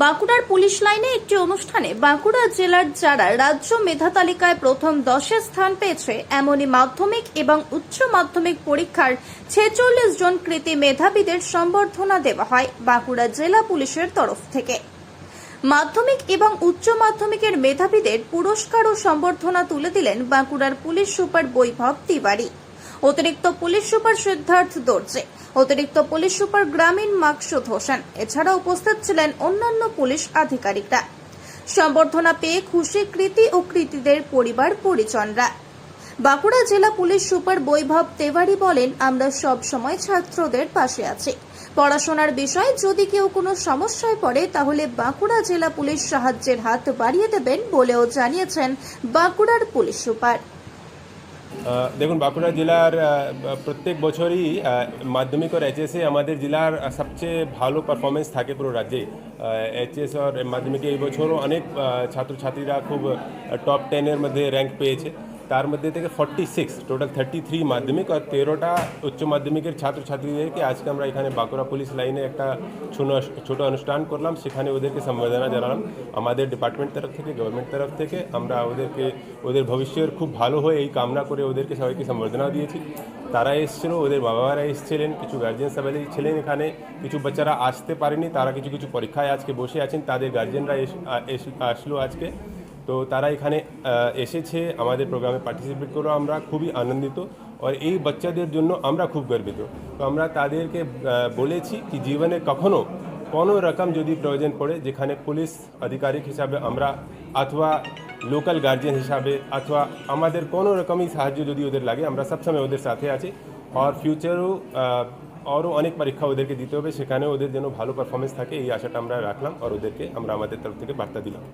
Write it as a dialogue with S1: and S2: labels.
S1: বাঁকুড়ার পুলিশ লাইনে একটি অনুষ্ঠানে বাঁকুড়া জেলার যারা রাজ্য মেধা তালিকায় প্রথম দশে স্থান পেয়েছে, এমনই মাধ্যমিক এবং উচ্চ মাধ্যমিক পরীক্ষার ছেচল্লিশ জন কৃতি মেধাবীদের সম্বর্ধনা দেওয়া হয় বাঁকুড়া জেলা পুলিশের তরফ থেকে। মাধ্যমিক এবং উচ্চ মাধ্যমিকের মেধাবীদের পুরস্কার ও সম্বর্ধনা তুলে দিলেন বাঁকুড়ার পুলিশ সুপার বৈভব তিওয়ারি। অতিরিক্ত পুলিশ সুপার সিদ্ধার্থ দর্জে, অতিরিক্ত পুলিশ সুপার গ্রামীণ মাকসুদ হোসেন এছাড়া উপস্থিত ছিলেন অন্যান্য পুলিশ আধিকারিকরা। সম্বর্ধনা পেয়ে খুশি কৃতি ও কৃতিদের পরিবার পরিজনরা। বাঁকুড়া জেলা পুলিশ সুপার বৈভব তেওয়ারি বলেন, আমরা সব সময় ছাত্রদের পাশে আছি। পড়াশোনার বিষয়ে যদি কেউ কোনো সমস্যায় পড়ে, তাহলে বাঁকুড়া জেলা পুলিশ সাহায্যের হাত বাড়িয়ে দেবেন বলেও জানিয়েছেন বাঁকুড়ার পুলিশ সুপার।
S2: দেখুন, বাঁকুড়া জেলার প্রত্যেক বছরই মাধ্যমিক আর এইচএসে আমাদের জেলার সবচেয়ে ভালো পারফরমেন্স থাকে পুরো রাজ্যে। এইচএস আর মাধ্যমিকে এই বছরও অনেক ছাত্রছাত্রীরা খুব টপ টেনের মধ্যে র্যাঙ্ক পেয়েছে। তার মধ্যে থেকে forty six total thirty three মাধ্যমিক আর তেরোটা উচ্চ মাধ্যমিকের ছাত্রছাত্রীদেরকে আজকে আমরা এখানে বাঁকুড়া পুলিশ লাইনে একটা ছোটো অনুষ্ঠান করলাম সেখানে ওদেরকে সম্বোধনা জানালাম আমাদের ডিপার্টমেন্ট তরফ থেকে গভর্নমেন্ট তরফ থেকে আমরা ওদেরকে ওদের ভবিষ্যের খুব ভালো হয় এই কামনা করে ওদেরকে সবাইকে সম্বর্ধনা দিয়েছি তারা এসেছিল ওদের বাবা মারা এসেছিলেন কিছু গার্জেন সবাই ছিলেন এখানে কিছু বাচ্চারা আসতে পারেনি তারা কিছু কিছু পরীক্ষায় আজকে বসে আছেন তাদের গার্জেনরা আসলো আজকে তো তারা এখানে এসেছে, আমাদের প্রোগ্রামে পার্টিসিপেট করে আমরা খুবই আনন্দিত। আর এই বাচ্চাদের জন্য আমরা খুব গর্বিত। তো আমরা তাদেরকে বলেছি কি জীবনে কখনো কোনো রকম যদি প্রয়োজন পড়ে, যেখানে পুলিশ আধিকারিক হিসাবে আমরা অথবা লোকাল গার্জিয়ান হিসাবে অথবা আমাদের কোনো রকমই সাহায্য যদি ওদের লাগে, আমরা সবসময় ওদের সাথে আছি। আর ফিউচারও আরও অনেক পরীক্ষা ওদেরকে দিতে হবে সেখানে ওদের যেন ভালো পারফরমেন্স থাকে, এই আশাটা আমরা রাখলাম। আর ওদেরকে আমরা আমাদের তরফ থেকে বার্তা দিলাম।